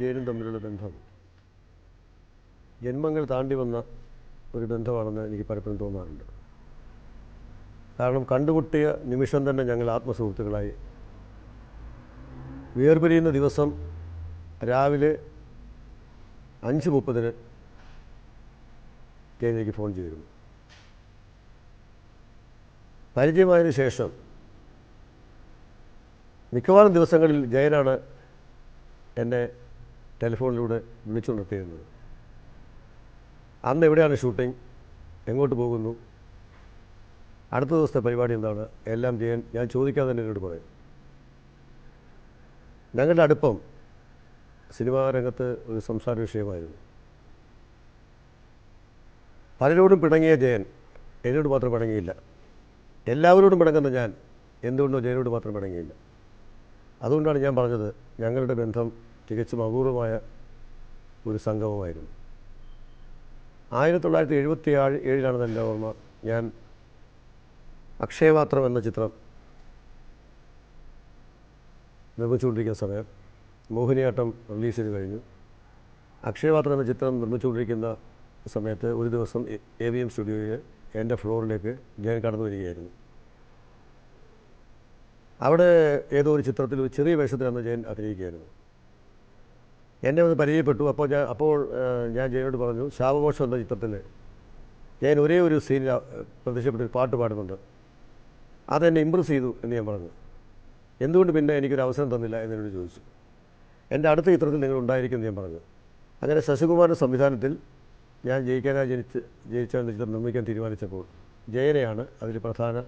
ജയിലും തമ്മിലുള്ള ബന്ധം. ജന്മങ്ങൾ താണ്ടി വന്ന ഒരു ബന്ധമാണെന്ന് എനിക്ക് പലപ്പോഴും തോന്നാറുണ്ട്. കാരണം കണ്ടുമുട്ടിയ നിമിഷം തന്നെ ഞങ്ങൾ ആത്മസുഹൃത്തുക്കളായി. വേർപിരിയുന്ന ദിവസം രാവിലെ അഞ്ച് മുപ്പതിന് ജയനിലേക്ക് ഫോൺ ചെയ്തിരുന്നു. പരിചയമായതിന് ശേഷം മിക്കവാറും ദിവസങ്ങളിൽ ജയനാണ് എന്നെ ടെലിഫോണിലൂടെ വിളിച്ചുണർത്തിയിരുന്നത് അന്ന് എവിടെയാണ് ഷൂട്ടിംഗ്? എങ്ങോട്ട് പോകുന്നു? അടുത്ത ദിവസത്തെ പരിപാടി എന്താണ്? എല്ലാം ചെയ്യാൻ ഞാൻ ചോദിക്കാതെ തന്നെ എന്നോട് പറയും. ഞങ്ങളുടെ അടുപ്പം സിനിമാ രംഗത്ത് ഒരു സംസാര വിഷയമായിരുന്നു. പലരോടും പിണങ്ങിയ ജയൻ എന്നോട് മാത്രം പിണങ്ങിയില്ല. എല്ലാവരോടും പിണങ്ങുന്ന ഞാൻ എന്തുകൊണ്ടോ ജയനോട് മാത്രം പിണങ്ങിയില്ല. അതുകൊണ്ടാണ് ഞാൻ പറഞ്ഞത് ഞങ്ങളുടെ ബന്ധം തികച്ചും അപൂർവമായ ഒരു സംഗമമായിരുന്നു. ആയിരത്തി തൊള്ളായിരത്തി എഴുപത്തി ആഴ് ഏഴിലാണ് എന്റെ ഓർമ്മ. ഞാൻ അക്ഷയപാത്രം എന്ന ചിത്രം നിർമ്മിച്ചുകൊണ്ടിരിക്കുന്ന സമയം മോഹിനിയാട്ടം റിലീസ് ചെയ്ത് കഴിഞ്ഞു. അക്ഷയപാത്രം എന്ന ചിത്രം നിർമ്മിച്ചുകൊണ്ടിരിക്കുന്ന സമയത്ത് ഒരു ദിവസം എ വി എം സ്റ്റുഡിയോയിൽ എന്റെ ഫ്ലോറിലേക്ക് ഞാൻ കടന്നു വരികയായിരുന്നു. അവിടെ ഏതോ ഒരു ചിത്രത്തിൽ ഒരു ചെറിയ വേഷത്തിലാണ് ജയൻ അഭിനയിക്കുകയായിരുന്നു. എന്നെ ഒന്ന് പരിചയപ്പെട്ടു. അപ്പോൾ ഞാൻ അപ്പോൾ ഞാൻ ജയനോട് പറഞ്ഞു ശാവഘോഷം എന്ന ചിത്രത്തിൽ ജയൻ ഒരേ ഒരു സീനിൽ പ്രത്യക്ഷപ്പെട്ട് ഒരു പാട്ട് പാടുന്നുണ്ട്. അതെന്നെ ഇമ്പ്രസ് ചെയ്തു എന്ന് ഞാൻ പറഞ്ഞു. എന്തുകൊണ്ട് പിന്നെ എനിക്കൊരു അവസരം തന്നില്ല എന്നോട് ചോദിച്ചു. എന്റെ അടുത്ത ചിത്രത്തിൽ നിങ്ങൾ ഉണ്ടായിരിക്കും എന്ന് ഞാൻ പറഞ്ഞു. അങ്ങനെ ശശികുമാറിന്റെ സംവിധാനത്തിൽ ഞാൻ ജയിക്കാനായി ജനിച്ച് എന്ന ചിത്രം നിർമ്മിക്കാൻ തീരുമാനിച്ചപ്പോൾ ജയനെയാണ് അതിൽ പ്രധാന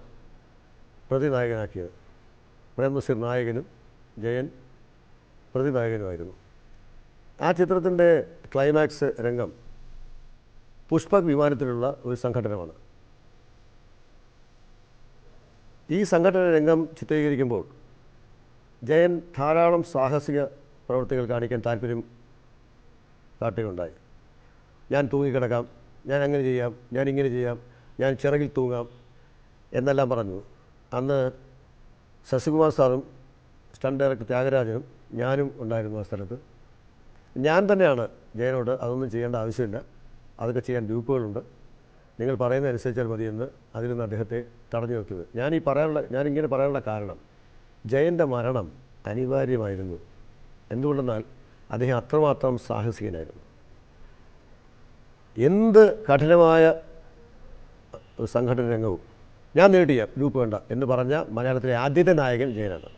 പ്രതിനായകനാക്കിയത്. പ്രേം നസീർ നായകനും ജയൻ പ്രതിനായകനുമായിരുന്നു. ആ ചിത്രത്തിന്റെ ക്ലൈമാക്സ് രംഗം പുഷ്പക് വിമാനത്തിലുള്ള ഒരു സംഘടനമാണ്. ഈ സംഘടന രംഗം ചിത്രീകരിക്കുമ്പോൾ ജയൻ ധാരാളം സാഹസിക പ്രവൃത്തികൾ കാണിക്കാൻ താല്പര്യം കാട്ടുകയുണ്ടായി. ഞാൻ തൂങ്ങിക്കിടക്കാം ഞാൻ അങ്ങനെ ചെയ്യാം ഞാൻ ഇങ്ങനെ ചെയ്യാം ഞാൻ ചിറകിൽ തൂങ്ങാം എന്നെല്ലാം പറഞ്ഞു. അന്ന് ശശികുമാർ സാറും സ്റ്റണ്ട് ഡയറക്ടർ ത്യാഗരാജനും ഞാനും ഉണ്ടായിരുന്നു ആ സ്ഥലത്ത്. ഞാൻ തന്നെയാണ് ജയനോട് അതൊന്നും ചെയ്യേണ്ട ആവശ്യമില്ല. അതൊക്കെ ചെയ്യാൻ ഗ്രൂപ്പുകളുണ്ട്. നിങ്ങൾ പറയുന്ന അനുസരിച്ചാൽ മതിയെന്ന് അതിൽ നിന്ന് അദ്ദേഹത്തെ തടഞ്ഞു വെക്കുന്നത്. ഞാൻ ഈ പറയാനുള്ള ഞാൻ ഇങ്ങനെ പറയാനുള്ള കാരണം ജയന്റെ മരണം അനിവാര്യമായിരുന്നു. എന്തുകൊണ്ടെന്നാൽ അദ്ദേഹം അത്രമാത്രം സാഹസികനായിരുന്നു. എന്ത് കഠിനമായ സംഘടന രംഗവും ഞാൻ നേടിയ ഗ്രൂപ്പ് വേണ്ട എന്ന് പറഞ്ഞ മലയാളത്തിലെ ആദ്യത്തെ നായകൻ ജയനാണ്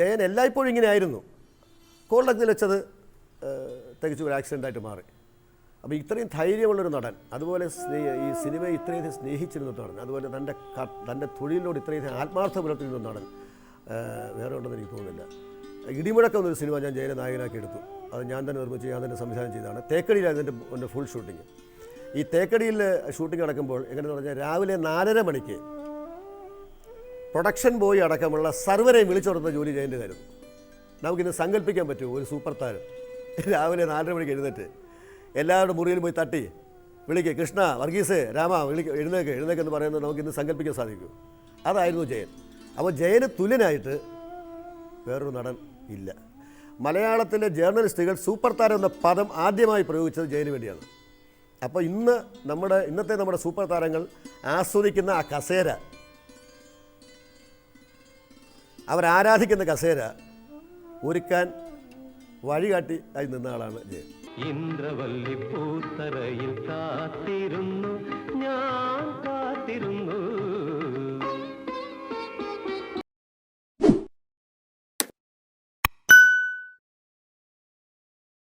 ജയൻ എല്ലായ്പ്പോഴും ഇങ്ങനെ ആയിരുന്നു. കോളത്തിൽ വെച്ചത് തികച്ചും ഒരു ആക്സിഡന്റായിട്ട് മാറി. അപ്പോൾ ഇത്രയും ധൈര്യമുള്ളൊരു നടൻ അതുപോലെ ഈ സിനിമയെ ഇത്രയധികം സ്നേഹിച്ചിരുന്ന നടൻ അതുപോലെ തന്റെ തന്റെ തൊഴിലിനോട് ഇത്രയധികം ആത്മാർത്ഥ പുലർത്തിയിരുന്ന നടൻ വേറെ ഉണ്ടെന്ന് എനിക്ക് തോന്നുന്നില്ല. ഇടിമുഴക്കം എന്നൊരു സിനിമ ഞാൻ ജയനെ നായകനാക്കി എടുത്തു. അത് ഞാൻ തന്നെ നിർമ്മിച്ച് ഞാൻ തന്നെ സംവിധാനം ചെയ്തതാണ്. തേക്കടിയിലായിരുന്നു എന്റെ എന്റെ ഫുൾ ഷൂട്ടിങ് ഈ തേക്കടിയിൽ ഷൂട്ടിംഗ് നടക്കുമ്പോൾ എങ്ങനെയെന്ന് പറഞ്ഞാൽ രാവിലെ നാലര മണിക്ക് പ്രൊഡക്ഷൻ ബോയ് അടക്കമുള്ള സർവരെയും വിളിച്ചുണർത്തുന്ന ജോലി ജയന്റെതായിരുന്നു നമുക്കിന്ന് സങ്കല്പിക്കാൻ പറ്റുമോ? ഒരു സൂപ്പർ താരം രാവിലെ നാലര മണിക്ക് എഴുന്നേറ്റ് എല്ലാവരുടെ മുറിയിലും പോയി തട്ടി. വിളിക്ക്. കൃഷ്ണ വർഗീസ് രാമ വിളിക്ക് എഴുന്നേക്ക്. എഴുന്നേക്ക് എന്ന് പറയുന്നത് നമുക്ക് ഇന്ന് സങ്കല്പിക്കാൻ സാധിക്കും. അതായിരുന്നു ജയൻ. അപ്പോൾ ജയന് തുല്യനായിട്ട് വേറൊരു നടൻ ഇല്ല. മലയാളത്തിലെ ജേർണലിസ്റ്റുകൾ സൂപ്പർ താരം എന്ന പദം ആദ്യമായി പ്രയോഗിച്ചത് ജയന് വേണ്ടിയാണ്. അപ്പോൾ ഇന്ന് നമ്മുടെ ഇന്നത്തെ നമ്മുടെ സൂപ്പർ താരങ്ങൾ ആസ്വദിക്കുന്ന ആ കസേര അവരാരാധിക്കുന്ന കസേര ഒരുക്കാൻ വഴികാട്ടി ആയി നിന്ന ആളാണ് ജയൻ. ഇന്ദ്രവല്ലി പൂത്തറയിൽ കാത്തിരുന്നു. ഞാൻ